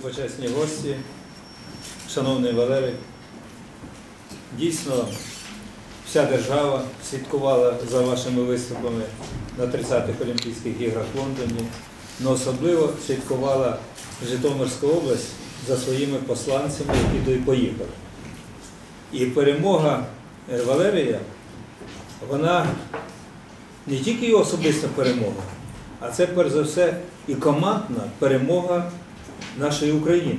Почесні гості, шановний Валерій, дійсно вся держава слідкувала за вашими виступами на 30-х Олімпійських іграх в Лондоні, але особливо слідкувала Житомирська область за своїми посланцями, які туди поїхали. І перемога е, Валерія, вона не тільки його особиста перемога, а це перш за все і командна перемога нашої України.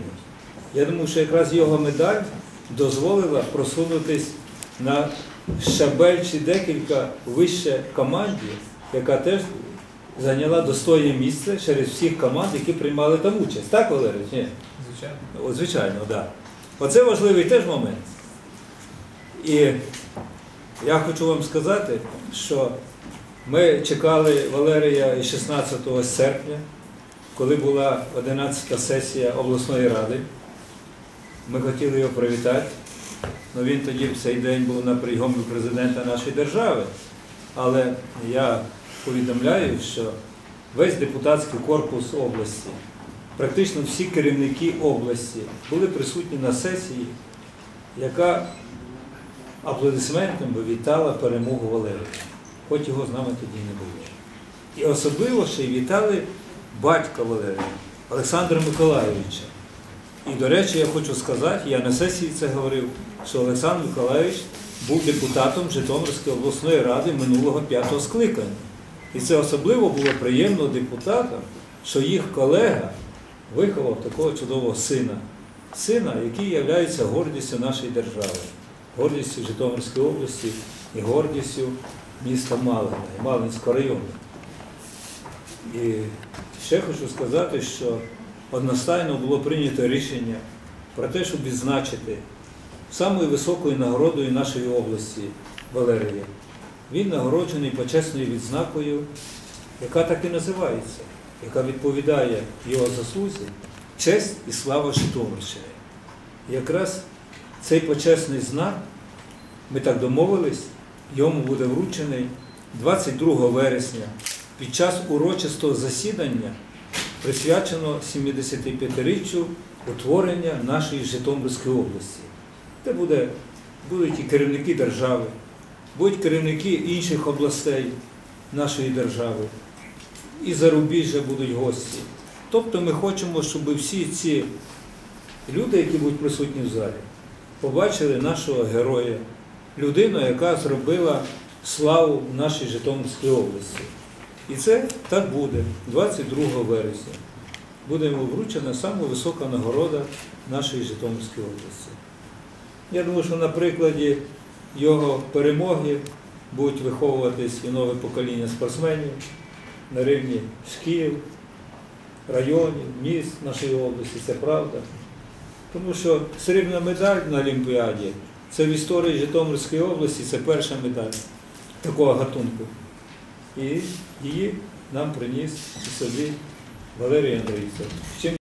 Я думаю, що якраз його медаль дозволила просунутись на щабель чи декілька вище команді, яка теж зайняла достойне місце через всіх команд, які приймали там участь. Так, Валерій? Ні? Звичайно. О, звичайно, так. Да. Оце важливий теж момент. І я хочу вам сказати, що ми чекали Валерія і 16 серпня, коли була 11 сесія обласної ради. Ми хотіли його привітати. але він тоді в цей день був на прийомі президента нашої держави. Але я повідомляю, що весь депутатський корпус області, практично всі керівники області були присутні на сесії, яка аплодисментами вітала перемогу Валерія, хоч його з нами тоді не було. І особливо ще й вітали батька Валерія, Олександра Миколайовича. І, до речі, я хочу сказати, я на сесії це говорив, що Олександр Миколайович був депутатом Житомирської обласної ради минулого п'ятого скликання. І це особливо було приємно депутатам, що їх колега виховав такого чудового сина, сина, який є гордістю нашої держави, гордістю Житомирської області і гордістю міста Малина і Малинського району. І ще хочу сказати, що одностайно було прийнято рішення про те, щоб відзначити самою високою нагородою нашої області Валерія. Він нагороджений почесною відзнакою, яка так і називається, яка відповідає його заслузі, честь і слава Житомирщини. Якраз цей почесний знак, ми так домовились, йому буде вручений 22 вересня під час урочистого засідання, присвяченого 75-річчю утворення нашої Житомирської області. Де буде, будуть і керівники держави, будуть керівники інших областей нашої держави, і зарубіжжя будуть гості. Тобто ми хочемо, щоб всі ці люди, які будуть присутні в залі, побачили нашого героя, людину, яка зробила славу в нашій Житомирській області. І це так буде 22 вересня. Буде йому вручена саме висока нагорода нашої Житомирської області. Я думаю, що на прикладі його перемоги будуть виховуватись і нове покоління спортсменів на рівні шкіл, районів, міст нашої області, це правда. Тому що срібна медаль на Олімпіаді це в історії Житомирської області, це перша медаль такого гатунку. І її нам приніс собі Валерій Андрійцев.